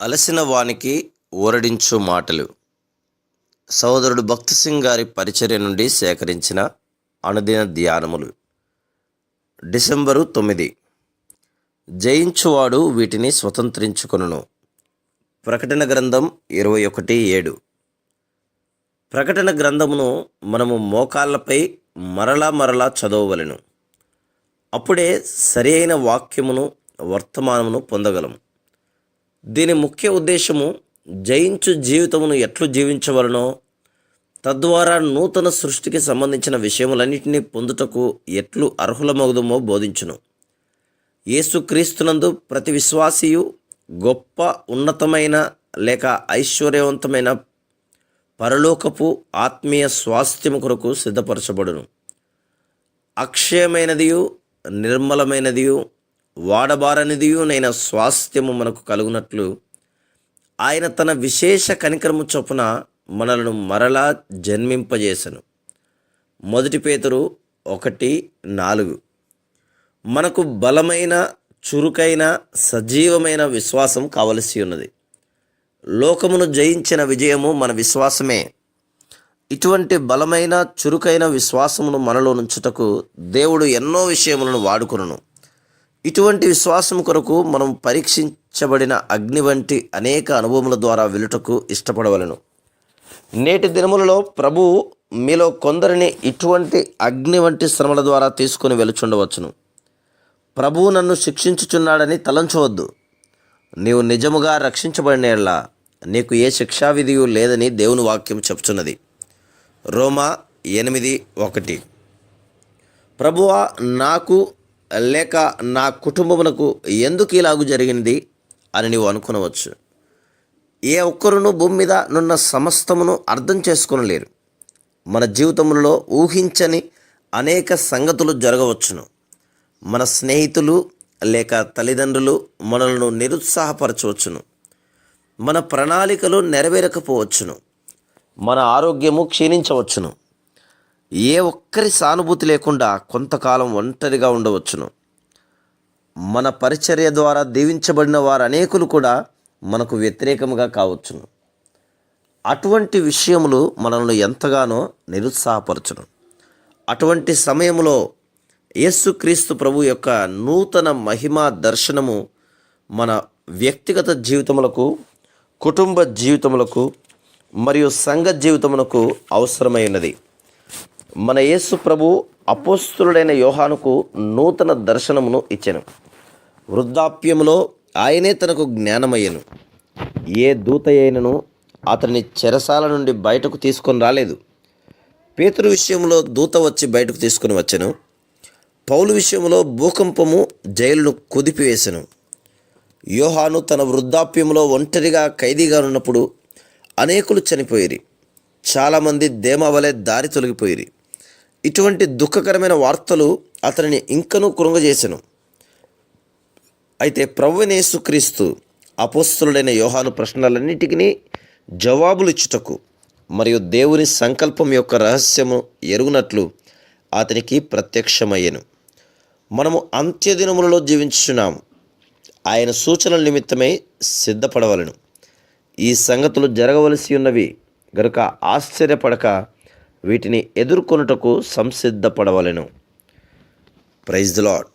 అలసిన వానికి ఊరడించు మాటలు. సోదరుడు భక్తి సింగ్ గారి పరిచర్య నుండి సేకరించిన అనుదిన ధ్యానములు. డిసెంబరు తొమ్మిది. జయించువాడు వీటిని స్వతంత్రించుకొనును. ప్రకటన గ్రంథం ఇరవై ఒకటి ఏడు. ప్రకటన గ్రంథమును మనము మోకాళ్ళపై మరలా మరలా చదవవలెను. అప్పుడే సరి అయిన వాక్యమును వర్తమానమును పొందగలము. దీని ముఖ్య ఉద్దేశము జయించు జీవితమును ఎట్లు జీవించవలనో తద్వారా నూతన సృష్టికి సంబంధించిన విషయములన్నింటినీ పొందుటకు ఎట్లు అర్హులమగుదమో బోధించును. యేసుక్రీస్తునందు ప్రతి విశ్వాసియు గొప్ప ఉన్నతమైన లేక ఐశ్వర్యవంతమైన పరలోకపు ఆత్మీయ స్వాస్థ్యము కొరకు సిద్ధపరచబడును. అక్షయమైనదియు నిర్మలమైనదియు వాడబారనిదియు నైన స్వాస్థ్యము మనకు కలుగునట్లు ఆయన తన విశేష కనికరము చొప్పున మనలను మరలా జన్మింపజేసను. మొదటి పేతురు ఒకటి నాలుగు. మనకు బలమైన చురుకైన సజీవమైన విశ్వాసం కావలసి ఉన్నది. లోకమును జయించిన విజయము మన విశ్వాసమే. ఇటువంటి బలమైన చురుకైన విశ్వాసమును మనలో నుంచుటకు దేవుడు ఎన్నో విషయములను వాడుకొనును. ఇటువంటి విశ్వాసం కొరకు మనం పరీక్షించబడిన అగ్ని వంటి అనేక అనుభవముల ద్వారా వెలుటకు ఇష్టపడవలను. నేటి దినములలో ప్రభు మీలో కొందరిని ఇటువంటి అగ్ని వంటి శ్రమల ద్వారా తీసుకొని వెలుచుండవచ్చును. ప్రభువు నన్ను శిక్షించుచున్నాడని తలంచవద్దు. నీవు నిజముగా రక్షించబడినలా నీకు ఏ శిక్షావిధియు లేదని దేవుని వాక్యం చెప్తున్నది రోమా ఎనిమిది ఒకటి. ప్రభువా నాకు లేక నా కుటుంబమునకు ఎందుకు ఇలాగు జరిగింది అని నీవు అనుకునవచ్చు. ఏ ఒక్కరును భూమి మీద నున్న సమస్తమును అర్థం చేసుకునలేరు. మన జీవితంలో ఊహించని అనేక సంగతులు జరగవచ్చును. మన స్నేహితులు లేక తల్లిదండ్రులు మనలను నిరుత్సాహపరచవచ్చును. మన ప్రణాళికలు నెరవేరకపోవచ్చును. మన ఆరోగ్యము క్షీణించవచ్చును. ఏ ఒక్కరి సానుభూతి లేకుండా కొంతకాలం ఒంటరిగా ఉండవచ్చును. మన పరిచర్య ద్వారా దీవించబడిన వారు అనేకులు కూడా మనకు వ్యతిరేకముగా కావచ్చును. అటువంటి విషయములు మనల్ని ఎంతగానో నిరుత్సాహపరచును. అటువంటి సమయంలో యేసుక్రీస్తు ప్రభు యొక్క నూతన మహిమా దర్శనము మన వ్యక్తిగత జీవితములకు కుటుంబ జీవితములకు మరియు సంఘ జీవితములకు అవసరమైనది. మన యేసు ప్రభు అపోస్తుడైన యోహానుకు నూతన దర్శనమును ఇచ్చెను. వృద్ధాప్యములో ఆయనే తనకు జ్ఞానమయ్యను. ఏ దూత అయినను అతని చెరసాల నుండి బయటకు తీసుకొని రాలేదు. పేతురు విషయంలో దూత వచ్చి బయటకు తీసుకొని వచ్చెను. పౌలు విషయంలో భూకంపము జైలును కుదిపివేసెను. యోహాను తన వృద్ధాప్యంలో ఒంటరిగా ఖైదీగా ఉన్నప్పుడు అనేకులు చనిపోయిరి. చాలామంది దేమవలే దారి తొలగిపోయిరి. ఇటువంటి దుఃఖకరమైన వార్తలు అతనిని ఇంకనూ కృంగజేసెను. అయితే ప్రవ్వనేసుక్రీస్తు అపోస్తులుడైన యోహాను ప్రశ్నలన్నిటికీ జవాబులు ఇచ్చుటకు మరియు దేవుని సంకల్పం యొక్క రహస్యము ఎరుగునట్లు అతనికి ప్రత్యక్షమయ్యను. మనము అంత్యదినములలో జీవించున్నాము ఆయన సూచనల నిమిత్తమై సిద్ధపడవలను. ఈ సంగతులు జరగవలసి ఉన్నవి గనుక ఆశ్చర్యపడక వీటిని ఎదుర్కొనుటకు సంసిద్ధపడవలెను. Praise the Lord